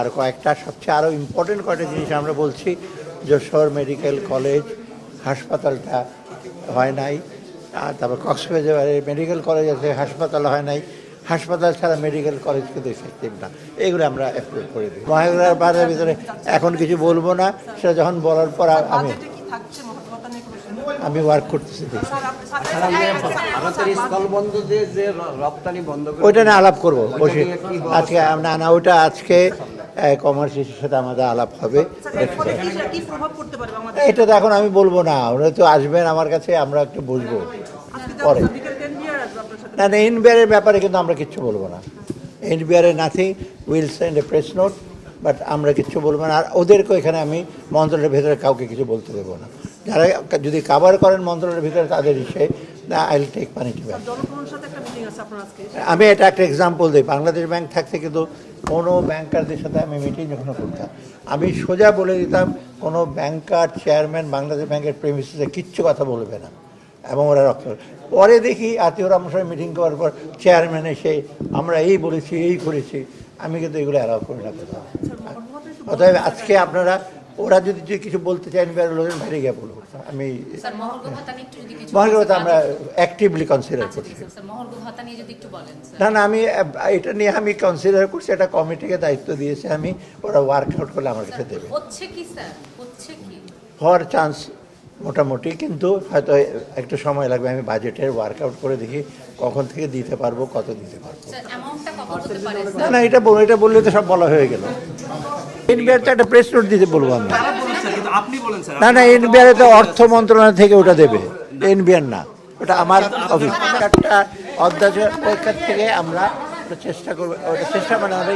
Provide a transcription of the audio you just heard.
আর কয়েকটা সবচেয়ে আরও ইম্পর্টেন্ট কয়েকটা জিনিস আমরা বলছি যশোর মেডিকেল কলেজ হাসপাতালটা হয় নাই আর তারপর কক্সবাজারে মেডিকেল কলেজ আছে হাসপাতাল হয় নাই। হাসপাতাল ছাড়া মেডিকেল কলেজ কিন্তু এফেক্টিভ না। এগুলো আমরা অ্যাপ্রুভ করে দিই। মহাগুলার বাজারের ভিতরে এখন কিছু বলব না সেটা যখন বলার পর আমি আমি ওয়ার্ক করতেছি। দেখি। স্যার আপনি স্যার আমাদের স্থল বন্ধ যে যে র- রপ্তানি বন্ধ করে ওইটা নিয়ে আলাপ করব বসে। আজকে না না ওইটা আজকে কমার্সের সাথে আমাদের আলাপ হবে। আমাদের এটা তো এখন আমি বলব না ওরা তো আসবেন আমার কাছে আমরা একটু বুঝব। পরে। না না এনবিআরের ব্যাপারে কিন্তু আমরা কিচ্ছু বলব না। এনবিআরে nothing will send a press note but আমরা কিচ্ছু বলব না। আর ওদেরকেও এখানে আমি মন্ত্রণালয়ের ভেতরে কাউকে কিছু বলতে দেবো না। যারা যদি কাভার করেন মন্ত্রণালয়ের ভিতরে তাদের ইসে আই উইল টেক ব্যাক আপনার আমি এটা একটা এক্সাম্পল দিই। বাংলাদেশ ব্যাংক থাকতে কিন্তু কোনো ব্যাংকারদের সাথে আমি মিটিং যখন করতাম আমি সোজা বলে দিতাম কোনো ব্যাংকার চেয়ারম্যান বাংলাদেশ ব্যাংকের প্রেমিসে কিচ্ছু কথা বলবে না। এবং ওরা রক্ত পরে দেখি আত্মীয়রা আমার সঙ্গে মিটিং করার পর চেয়ারম্যান এসে আমরা এই বলেছি এই করেছি। আমি কিন্তু এগুলো অ্যালাউ করি না কোথাও। অতএব আজকে আপনারা ওরা যদি কিছু বলতে চান বের লোকের বাইরে গিয়ে বলব। আমি ভাতা বলতেন, আমরা অ্যাক্টিভলি কনসিডার আচ্ছা করছি। একটু বলেন না না আমি এটা নিয়ে আমি কনসিডার করছি এটা কমিটিকে দায়িত্ব দিয়েছে আমি ওরা ওয়ার্কআউট করলে আমার কাছে দেবে। হওয়ার চান্স মোটামুটি কিন্তু হয়তো একটু সময় লাগবে আমি বাজেটের ওয়ার্কআউট করে দেখি কখন থেকে দিতে পারব কত দিতে পারব। না না এটা এটা বললে তো সব বলা হয়ে গেল। এনবিআর তো একটা প্রেস নোট দিতে বলব আমি না না এনবিআর তো অর্থ মন্ত্রণালয় থেকে ওটা দেবে। এনবিআর না। ওটা আমার অফিস একটা অধ্যাদেশ পরীক্ষার থেকে আমরা চেষ্টা করব। ওটা চেষ্টা মানে